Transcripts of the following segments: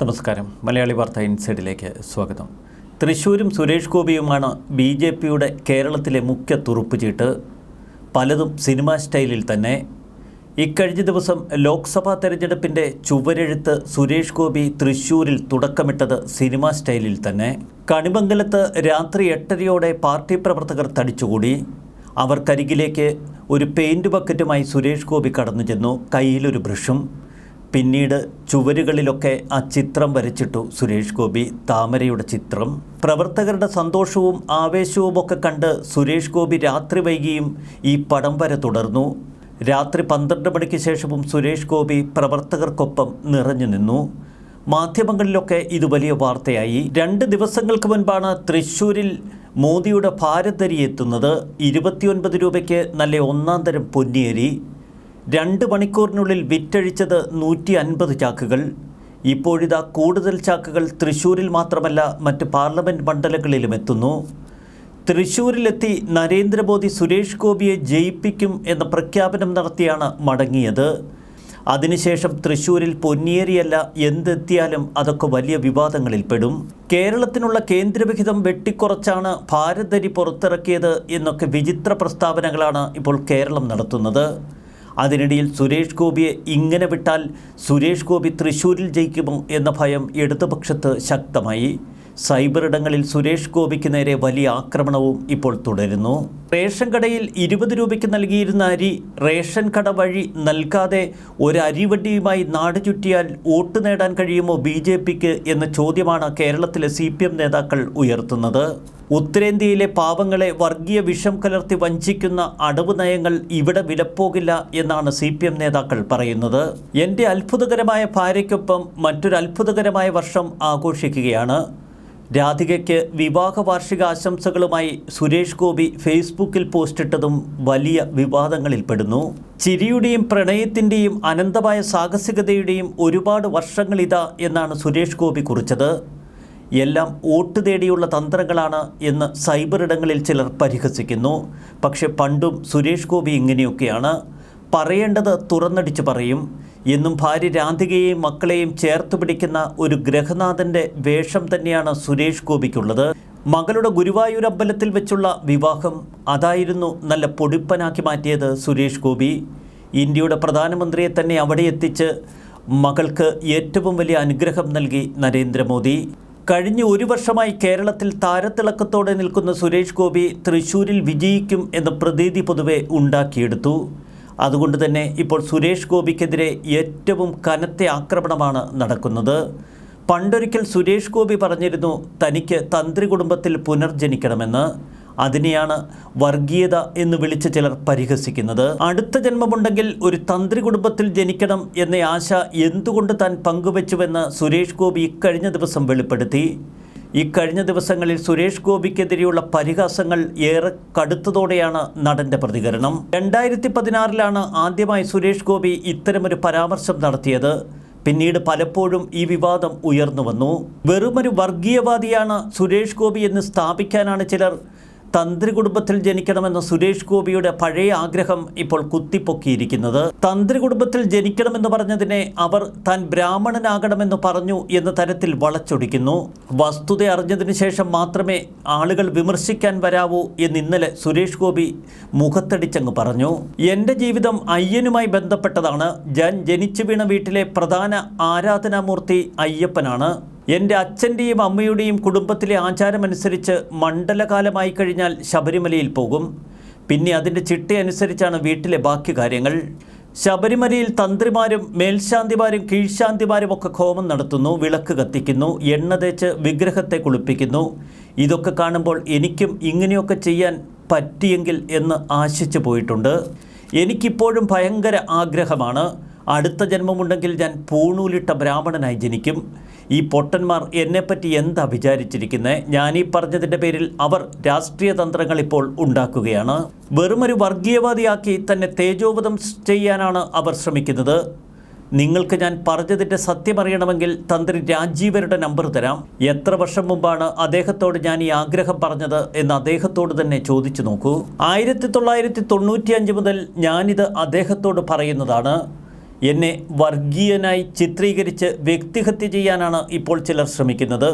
നമസ്കാരം. മലയാളി വാർത്ത ഇൻസൈഡിലേക്ക് സ്വാഗതം. തൃശ്ശൂരും സുരേഷ് ഗോപിയുമാണ് ബി ജെ പിയുടെ കേരളത്തിലെ മുഖ്യ തുറുപ്പുചീട്ട്. പലതും സിനിമാ സ്റ്റൈലിൽ തന്നെ. ഇക്കഴിഞ്ഞ ദിവസം ലോക്സഭാ തെരഞ്ഞെടുപ്പിന്റെ ചുവരെഴുത്ത് സുരേഷ് ഗോപി തൃശ്ശൂരിൽ തുടക്കമിട്ടത് സിനിമാ സ്റ്റൈലിൽ തന്നെ. കണിമംഗലത്ത് രാത്രി എട്ടരയോടെ പാർട്ടി പ്രവർത്തകർ തടിച്ചുകൂടി. അവർക്കരികിലേക്ക് ഒരു പെയിന്റ് ബക്കറ്റുമായി സുരേഷ് ഗോപി കടന്നു ചെന്നു കയ്യിലൊരു ബ്രഷും. പിന്നീട് ചുവരുകളിലൊക്കെ ആ ചിത്രം വരച്ചിട്ടു സുരേഷ് ഗോപി താമരയുടെ ചിത്രം. പ്രവർത്തകരുടെ സന്തോഷവും ആവേശവും ഒക്കെ കണ്ട് സുരേഷ് ഗോപി രാത്രി വൈകിയും ഈ പടം വരെ തുടർന്നു. രാത്രി പന്ത്രണ്ട് മണിക്ക് ശേഷവും സുരേഷ് ഗോപി പ്രവർത്തകർക്കൊപ്പം നിറഞ്ഞു നിന്നു. മാധ്യമങ്ങളിലൊക്കെ ഇത് വലിയ വാർത്തയായി. രണ്ട് ദിവസങ്ങൾക്ക് മുൻപാണ് തൃശ്ശൂരിൽ മോദിയുടെ ഭാരതരി എത്തുന്നത്. ഇരുപത്തിയൊൻപത് രൂപയ്ക്ക് നല്ല ഒന്നാം തരം പൊന്നിയരി. രണ്ട് മണിക്കൂറിനുള്ളിൽ വിറ്റഴിച്ചത് നൂറ്റി അൻപത് ചാക്കുകൾ. ഇപ്പോഴിതാ കൂടുതൽ ചാക്കുകൾ തൃശ്ശൂരിൽ മാത്രമല്ല മറ്റ് പാർലമെന്റ് മണ്ഡലങ്ങളിലും എത്തുന്നു. തൃശ്ശൂരിലെത്തി നരേന്ദ്രമോദി സുരേഷ് ഗോപിയെ ജയിപ്പിക്കും എന്ന പ്രഖ്യാപനം നടത്തിയാണ് മടങ്ങിയത്. അതിനുശേഷം തൃശ്ശൂരിൽ പൊന്നിയേരിയല്ല എന്തെത്തിയാലും അതൊക്കെ വലിയ വിവാദങ്ങളിൽ പെടും. കേരളത്തിനുള്ള കേന്ദ്രവിഹിതം വെട്ടിക്കുറച്ചാണ് ഭാരതരി പുറത്തിറക്കിയത് എന്നൊക്കെ വിചിത്ര പ്രസ്താവനകളാണ് ഇപ്പോൾ കേരളം നടത്തുന്നത്. അതിനിടയിൽ സുരേഷ് ഗോപിയെ ഇങ്ങനെ വിട്ടാൽ സുരേഷ് ഗോപി തൃശ്ശൂരിൽ ജയിക്കുമോ എന്ന ഭയം ഇടതുപക്ഷത്ത് ശക്തമായി. സൈബർ ഇടങ്ങളിൽ സുരേഷ് ഗോപിക്ക് നേരെ വലിയ ആക്രമണവും ഇപ്പോൾ തുടരുന്നു. റേഷൻ കടയിൽ ഇരുപത് രൂപയ്ക്ക് നൽകിയിരുന്ന അരി റേഷൻ കട വഴി നൽകാതെ ഒരു അരിവണ്ടിയുമായി നാട് ചുറ്റിയാൽ വോട്ട് നേടാൻ കഴിയുമോ ബി ജെ പിക്ക് എന്ന ചോദ്യമാണ് കേരളത്തിലെ സി പി എം നേതാക്കൾ ഉയർത്തുന്നത്. ഉത്തരേന്ത്യയിലെ പാവങ്ങളെ വർഗീയ വിഷം കലർത്തി വഞ്ചിക്കുന്ന അടവ് നയങ്ങൾ ഇവിടെ വിലപ്പോകില്ല എന്നാണ് സി പി എം നേതാക്കൾ പറയുന്നത്. എന്റെ അത്ഭുതകരമായ ഭാര്യയ്ക്കൊപ്പം മറ്റൊരു അത്ഭുതകരമായ വർഷം ആഘോഷിക്കുകയാണ്. രാധികയ്ക്ക് വിവാഹ വാർഷിക ആശംസകളുമായി സുരേഷ് ഗോപി ഫേസ്ബുക്കിൽ പോസ്റ്റിട്ടതും വലിയ വിവാദങ്ങളിൽപ്പെടുന്നു. ചിരിയുടെയും പ്രണയത്തിന്റെയും അനന്തമായ സാഹസികതയുടെയും ഒരുപാട് വർഷങ്ങളിതാ എന്നാണ് സുരേഷ് ഗോപി കുറിച്ചത്. എല്ലാം വോട്ട് തേടിയുള്ള തന്ത്രങ്ങളാണ് എന്ന് സൈബർ ഇടങ്ങളിൽ ചിലർ പരിഹസിക്കുന്നു. പക്ഷെ പണ്ടും സുരേഷ് ഗോപി ഇങ്ങനെയൊക്കെയാണ്. പറയേണ്ടത് തുറന്നടിച്ച് പറയും. എന്നും ഭാര്യ രാധികയെയും മക്കളെയും ചേർത്ത് പിടിക്കുന്ന ഒരു ഗ്രഹനാഥന്റെ വേഷം തന്നെയാണ് സുരേഷ് ഗോപിക്കുള്ളത്. മകളുടെ ഗുരുവായൂർ അമ്പലത്തിൽ വെച്ചുള്ള വിവാഹം അതായിരുന്നു നല്ല പൊടിപ്പനാക്കി മാറ്റിയത് സുരേഷ് ഗോപി. ഇന്ത്യയുടെ പ്രധാനമന്ത്രിയെ തന്നെ അവിടെ എത്തിച്ച് മകൾക്ക് ഏറ്റവും വലിയ അനുഗ്രഹം നൽകി നരേന്ദ്രമോദി. കഴിഞ്ഞ ഒരു വർഷമായി കേരളത്തിൽ താരത്തിളക്കത്തോടെ നിൽക്കുന്ന സുരേഷ് ഗോപി തൃശൂരിൽ വിജയിക്കും എന്ന പ്രതീതി പൊതുവെ ഉണ്ടാക്കിയെടുത്തു. അതുകൊണ്ട് തന്നെ ഇപ്പോൾ സുരേഷ് ഗോപിക്കെതിരെ ഏറ്റവും കനത്ത ആക്രമണമാണ് നടക്കുന്നത്. പണ്ടൊരിക്കൽ സുരേഷ് ഗോപി പറഞ്ഞിരുന്നു തനിക്ക് തന്ത്രി കുടുംബത്തിൽ പുനർജനിക്കണമെന്ന്. അതിനെയാണ് വർഗീയത എന്ന് വിളിച്ച് ചിലർ പരിഹസിക്കുന്നത്. അടുത്ത ജന്മമുണ്ടെങ്കിൽ ഒരു തന്ത്രി കുടുംബത്തിൽ ജനിക്കണം എന്ന ആശ എന്തുകൊണ്ട് താൻ പങ്കുവച്ചുവെന്ന് സുരേഷ് ഗോപി ഇക്കഴിഞ്ഞ ദിവസം വെളിപ്പെടുത്തി. ഇക്കഴിഞ്ഞ ദിവസങ്ങളിൽ സുരേഷ് ഗോപിക്കെതിരെയുള്ള പരിഹാസങ്ങൾ ഏറെ കടുത്തതോടെയാണ് നടന്റെ പ്രതികരണം. രണ്ടായിരത്തി പതിനാറിലാണ് ആദ്യമായി സുരേഷ് ഗോപി ഇത്തരമൊരു പരാമർശം നടത്തിയത്. പിന്നീട് പലപ്പോഴും ഈ വിവാദം ഉയർന്നു വന്നു. വെറുമൊരു വർഗീയവാദിയാണ് സുരേഷ് ഗോപി എന്ന് സ്ഥാപിക്കാനാണ് ചിലർ തന്ത്രി കുടുംബത്തിൽ ജനിക്കണമെന്ന സുരേഷ് ഗോപിയുടെ പഴയ ആഗ്രഹം ഇപ്പോൾ കുത്തിപ്പൊക്കിയിരിക്കുന്നത്. തന്ത്രി കുടുംബത്തിൽ ജനിക്കണമെന്ന് പറഞ്ഞതിനെ അവർ താൻ ബ്രാഹ്മണനാകണമെന്ന് പറഞ്ഞു എന്ന തരത്തിൽ വളച്ചൊടിക്കുന്നു. വസ്തുത അറിഞ്ഞതിന് ശേഷം മാത്രമേ ആളുകൾ വിമർശിക്കാൻ വരാവൂ എന്ന് ഇന്നലെ സുരേഷ് ഗോപി മുഖത്തടിച്ചങ്ങ് പറഞ്ഞു. എന്റെ ജീവിതം അയ്യനുമായി ബന്ധപ്പെട്ടതാണ്. ഞാൻ ജനിച്ചു വീണ വീട്ടിലെ പ്രധാന ആരാധനാമൂർത്തി അയ്യപ്പനാണ്. എന്റെ അച്ഛന്റെയും അമ്മയുടെയും കുടുംബത്തിലെ ആചാരമനുസരിച്ച് മണ്ഡലകാലമായി കഴിഞ്ഞാൽ ശബരിമലയിൽ പോകും. പിന്നെ അതിന്റെ ചിട്ടയനുസരിച്ചാണ് വീട്ടിലെ ബാക്കി കാര്യങ്ങൾ. ശബരിമലയിൽ തന്ത്രിമാരും മേൽശാന്തിമാരും കീഴ്ശാന്തിമാരും ഒക്കെ ഹോമം നടത്തുന്നു വിളക്ക് കത്തിക്കുന്നു എണ്ണ തേച്ച് വിഗ്രഹത്തെ കുളിപ്പിക്കുന്നു. ഇതൊക്കെ കാണുമ്പോൾ എനിക്കും ഇങ്ങനെയൊക്കെ ചെയ്യാൻ പറ്റിയെങ്കിൽ എന്ന് ആശിച്ചു പോയിട്ടുണ്ട്. എനിക്കിപ്പോഴും ഭയങ്കര ആഗ്രഹമാണ്. അടുത്ത ജന്മമുണ്ടെങ്കിൽ ഞാൻ പൂണൂലിട്ട ബ്രാഹ്മണനായി ജനിക്കും. ഈ പൊട്ടന്മാർ എന്നെപ്പറ്റി എന്താ വിചാരിച്ചിരിക്കുന്നത് ഈ പറഞ്ഞതിന്റെ പേരിൽ അവർ രാഷ്ട്രീയ തന്ത്രങ്ങൾ ഇപ്പോൾ ഉണ്ടാക്കുകയാണ്. വെറുമൊരു വർഗീയവാദിയാക്കി തന്നെ തേജോവധം ചെയ്യാനാണ് അവർ ശ്രമിക്കുന്നത്. നിങ്ങൾക്ക് ഞാൻ പറഞ്ഞതിന്റെ സത്യമറിയണമെങ്കിൽ തന്ത്രി രാജീവരുടെ നമ്പർ തരാം. എത്ര വർഷം മുമ്പാണ് അദ്ദേഹത്തോട് ഞാൻ ഈ ആഗ്രഹം പറഞ്ഞത് എന്ന് അദ്ദേഹത്തോട് തന്നെ ചോദിച്ചു നോക്കൂ. ആയിരത്തി തൊള്ളായിരത്തി തൊണ്ണൂറ്റിയഞ്ച് മുതൽ ഞാനിത് അദ്ദേഹത്തോട് പറയുന്നതാണ്. എന്നെ വർഗീയനായി ചിത്രീകരിച്ച് വ്യക്തിഹത്യ ചെയ്യാനാണ് ഇപ്പോൾ ചിലർ ശ്രമിക്കുന്നത്.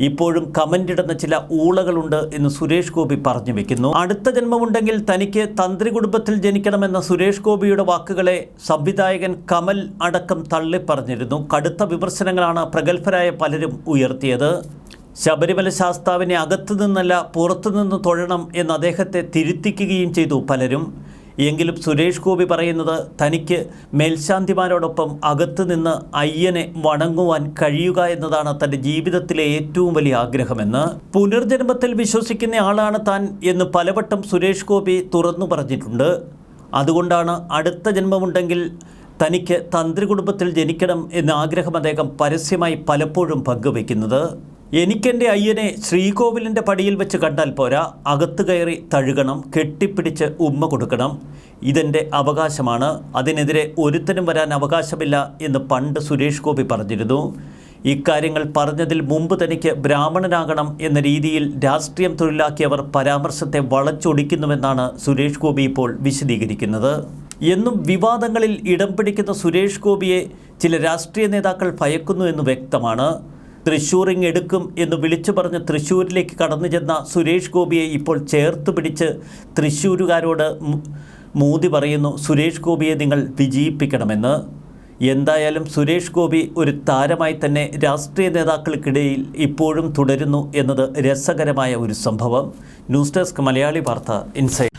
ഇപ്പോഴും കമന്റ് ഇടുന്ന ചില ഊളകളുണ്ട് എന്ന് സുരേഷ് ഗോപി പറഞ്ഞു വെക്കുന്നു. അടുത്ത ജന്മമുണ്ടെങ്കിൽ തനിക്ക് തന്ത്രി കുടുംബത്തിൽ ജനിക്കണമെന്ന സുരേഷ് ഗോപിയുടെ വാക്കുകളെ സംവിധായകൻ കമൽ അടക്കം തള്ളിപ്പറഞ്ഞിരുന്നു. കടുത്ത വിമർശനങ്ങളാണ് പ്രഗത്ഭരായ പലരും ഉയർത്തിയത്. ശബരിമല ശാസ്താവിനെ അകത്തു നിന്നല്ല പുറത്തു തൊഴണം എന്ന് അദ്ദേഹത്തെ തിരുത്തിക്കുകയും ചെയ്തു പലരും. എങ്കിലും സുരേഷ് ഗോപി പറയുന്നത് തനിക്ക് മേൽശാന്തിമാരോടൊപ്പം അകത്തു നിന്ന് അയ്യനെ വണങ്ങുവാൻ കഴിയുക എന്നതാണ് തന്റെ ജീവിതത്തിലെ ഏറ്റവും വലിയ ആഗ്രഹമെന്ന് പുനർജന്മത്തിൽ വിശ്വസിക്കുന്ന ആളാണ് താൻ എന്ന് പലവട്ടം സുരേഷ് ഗോപി തുറന്നു പറഞ്ഞിട്ടുണ്ട്. അതുകൊണ്ടാണ് അടുത്ത ജന്മമുണ്ടെങ്കിൽ തനിക്ക് തന്ത്രി കുടുംബത്തിൽ ജനിക്കണം എന്ന ആഗ്രഹം അദ്ദേഹം പരസ്യമായി പലപ്പോഴും പങ്കുവെക്കുന്നത് എനിക്കെന്റെ അയ്യനെ ശ്രീകോവിലിന്റെ പടിയിൽ വെച്ച് കണ്ടാൽ പോരാ. അകത്ത് കയറി തഴുകണം കെട്ടിപ്പിടിച്ച് ഉമ്മ കൊടുക്കണം. ഇതെന്റെ അവകാശമാണ്. അതിനെതിരെ ഒരുത്തനും വരാൻ അവകാശമില്ല എന്ന് പണ്ട് സുരേഷ് ഗോപി പറഞ്ഞിരുന്നു. ഇക്കാര്യങ്ങൾ പറഞ്ഞതിൽ മുമ്പ് തനിക്ക് ബ്രാഹ്മണനാകണം എന്ന രീതിയിൽ രാഷ്ട്രീയം തൊഴിലാക്കിയവർ പരാമർശത്തെ വളച്ചൊടിക്കുന്നുവെന്നാണ് സുരേഷ് ഗോപി ഇപ്പോൾ വിശദീകരിക്കുന്നത്. എന്നും വിവാദങ്ങളിൽ ഇടം പിടിക്കുന്ന സുരേഷ് ഗോപിയെ ചില രാഷ്ട്രീയ നേതാക്കൾ ഭയക്കുന്നു എന്ന് വ്യക്തമാണ്. തൃശ്ശൂറിങ് എടുക്കും എന്ന് വിളിച്ചു പറഞ്ഞ് തൃശ്ശൂരിലേക്ക് കടന്നു ചെന്ന സുരേഷ് ഗോപിയെ ഇപ്പോൾ ചേർത്ത് പിടിച്ച് തൃശ്ശൂരുകാരോട് മോദി പറയുന്നു സുരേഷ് ഗോപിയെ നിങ്ങൾ വിജയിപ്പിക്കണമെന്ന്. എന്തായാലും സുരേഷ് ഗോപി ഒരു താരമായി തന്നെ രാഷ്ട്രീയ നേതാക്കൾക്കിടയിൽ ഇപ്പോഴും തുടരുന്നു എന്നത് രസകരമായ ഒരു സംഭവം. ന്യൂസ് ഡെസ്ക് മലയാളി വാർത്ത ഇൻസൈഡ്